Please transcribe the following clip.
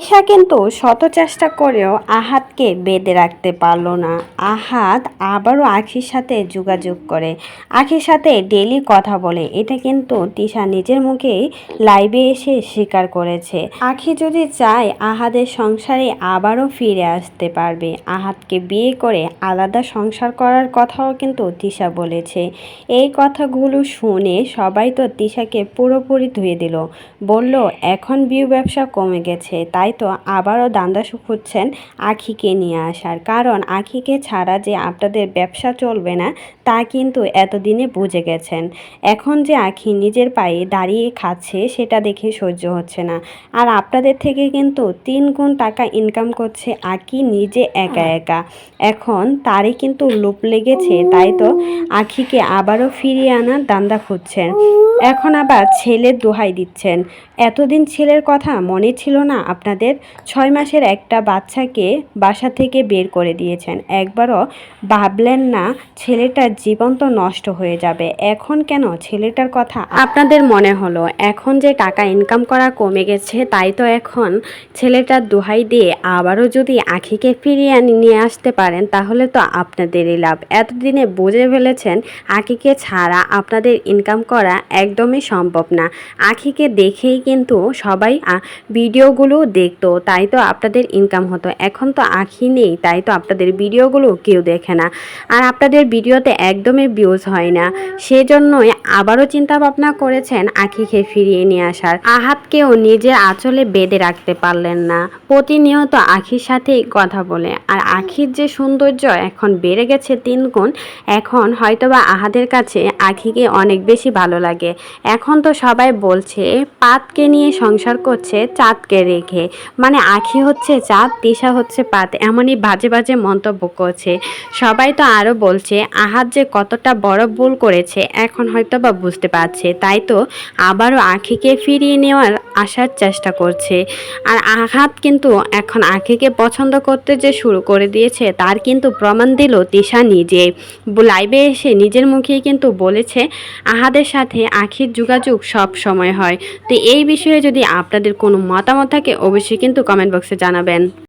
ঈশা কিন্তু শত চেষ্টা করেও আহাতকে বেঁধে রাখতে পারল না। আহাত আবারও আখির সাথে যোগাযোগ করে। আখির সাথে ডেলি কথা বলে। এটা কিন্তু তিশা নিজের মুখেই লাইভে এসে স্বীকার করেছে। আখি যদি চায় আহাদের সংসারে আবারও ফিরে আসতে পারবে। আহাতকে বিয়ে করে আলাদা সংসার করার কথাও কিন্তু তিশা বলেছে। এই কথাগুলো শুনে সবাই তো তিশাকে পুরোপুরি ধুয়ে দিল। বলল, এখন বিয়ে ব্যবসা কমে গেছে, তাই তো আবারও দান্দা খুঁজছেন আখিকে নিয়ে আসার। কারণ আখিকে ছাড়া যে আপনাদের ব্যবসা চলবে না, তা কিন্তু এতদিনে বুঝে গেছেন। এখন যে আখি নিজের পায়ে দাঁড়িয়ে খাচ্ছে, সেটা দেখে সহ্য হচ্ছে না। আর আপনাদের থেকে কিন্তু তিন গুণ টাকা ইনকাম করছে আকি নিজে একা একা। এখন তারই কিন্তু লোপ লেগেছে, তাই তো আখিকে আবারও ফিরিয়ে আনার দান্দা খুঁজছেন। এখন আবার ছেলের দোহাই দিচ্ছেন। এতদিন ছেলের কথা মনে ছিল না আপনাদের ছয় মাসের একটা বাচ্চাকে বাসা থেকে বের করে দিয়েছেন। একবারও ভাবলেন না ছেলেটার জীবন তো নষ্ট হয়ে যাবে। এখন কেন? ছেলেটার কথা আপনাদের মনে হলো? এখন যে টাকা ইনকাম করা কমে গেছে, তাই তো এখন ছেলেটার দোহাই দিয়ে আবারও যদি আখিকে ফিরিয়ে নিয়ে আসতে পারেন, তাহলে তো আপনাদেরই লাভ। এতদিনে বুঝে ফেলেছেন আখিকে ছাড়া আপনাদের ইনকাম করা একদমই সম্ভব না। আখিকে দেখেই কিন্তু সবাই ভিডিওগুলো দেখতো তাই তো আপনাদের ইনকাম হতো। এখন তো আখি নেই, তাই তো আপনাদের ভিডিওগুলো কেউ দেখে না। আর আপনাদের ভিডিওতে একদমই ভিউজ হয় না। সেজন্যই আবারও চিন্তা ভাবনা করেছেন আখিকে ফিরিয়ে নিয়ে আসার। আহাতকেও নিজের আঁচলে বেঁধে রাখতে পারলেন না। প্রতিনিয়ত আখির সাথেই কথা বলে। আর আখির যে সৌন্দর্য এখন বেড়ে গেছে তিন গুণ, এখন হয়তোবা আহাদের কাছে আখিকে অনেক বেশি ভালো লাগে। এখন তো সবাই বলছে, পাতকে নিয়ে সংসার করছে, চাঁদকে রেখে। মানে আখি হচ্ছে চাঁদ তিশা হচ্ছে পাত এমনই বাজে বাজে মন্তব্য করছে। সবাই তো আরও বলছে, আহাত যে কতটা বড় ভুল করেছে, এখন হয়তো বা বুঝতে পারছে। তাই তো আবারও আখিকে ফিরিয়ে নেওয়ার আসার চেষ্টা করছে। আর আহাত কিন্তু এখন আখিকে পছন্দ করতে যে শুরু করে দিয়েছে, তার কিন্তু প্রমাণ দিল তিশা নিজে। লাইভে এসে নিজের মুখেই কিন্তু বলেছে, আহাদের সাথে আখির যোগাযোগ সব সময় হয়। তো এই বিষয়ে যদি আপনাদের কোনো মতামত থাকে অবশ্যই কিন্তু কমেন্ট বক্সে জানাবেন।